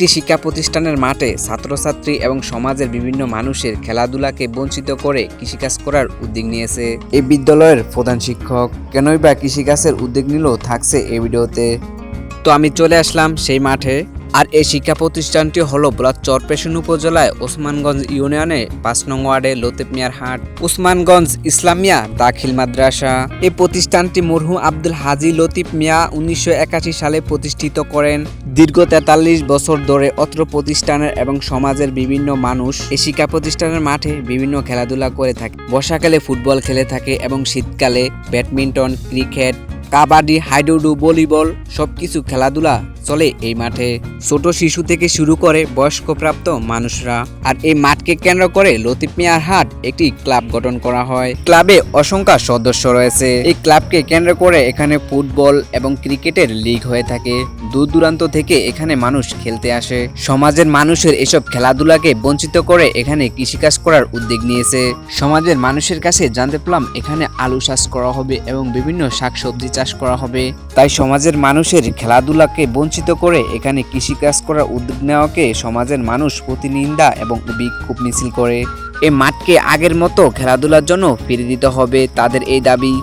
একটি শিক্ষা প্রতিষ্ঠানের মাঠে ছাত্রছাত্রী এবং সমাজের বিভিন্ন মানুষের খেলাধুলাকে বঞ্চিত করে কৃষিকাজ করার উদ্যোগ নিয়েছে। এই বিদ্যালয়ের প্রধান শিক্ষক কেনই বা কৃষিকাজের উদ্যোগ নিল থাকছে এই ভিডিওতে। তো আমি চলে আসলাম সেই মাঠে। আর এই শিক্ষা প্রতিষ্ঠানটি হলো ব্লক চরপেশন উপজেলায় ওসমানগঞ্জ ইউনিয়নে পাঁচ নং ওয়ার্ডে লতিফ মিয়ার হাট, ওসমানগঞ্জ ইসলামিয়া দাখিল মাদ্রাসা। এই প্রতিষ্ঠানটি মরহুম আব্দুল হাজি লতিফ মিয়া উনিশশো একাশি সালে প্রতিষ্ঠিত করেন। দীর্ঘ তেতাল্লিশ বছর ধরে অত্র প্রতিষ্ঠানের এবং সমাজের বিভিন্ন মানুষ এই শিক্ষা প্রতিষ্ঠানের মাঠে বিভিন্ন খেলাধুলা করে থাকে। বর্ষাকালে ফুটবল খেলে থাকে এবং শীতকালে badminton, cricket kabaddi, hadudu, volleyball, সবকিছু খেলাধুলা চলে এই মাঠে। ছোট শিশু থেকে শুরু করে বয়স্কপ্রাপ্ত মানুষরা। আর এই মাঠকে কেন্দ্র করে লতিফ মিয়ার হাট একটি ক্লাব গঠন করা হয়। ক্লাবে অসংখ্য সদস্য রয়েছে। এই ক্লাবকে কেন্দ্র করে এখানে ফুটবল এবং ক্রিকেটের লিগ হয়ে থাকে। দূর দূরান্ত থেকে এখানে মানুষ খেলতে আসে। সমাজের মানুষের এসব খেলাধুলাকে বঞ্চিত করে এখানে কৃষিকাজ করার উদ্যোগ নিয়েছে। সমাজের মানুষের কাছে জানতে পারলাম এখানে আলু চাষ করা হবে এবং বিভিন্ন শাকসবজি চাষ করা হবে। তাই সমাজের মানুষের খেলাধুলাকে বঞ্চিত করে এখানে কৃষিকাজ করার উদ্যোগ নেওয়াকে সমাজের মানুষ প্রতিনিন্দা এবং বিক্ষোভ মিছিল করে। এ মাঠকে আগের মতো খেলাধুলার জন্য ফিরে দিতে হবে তাদের এই দাবি।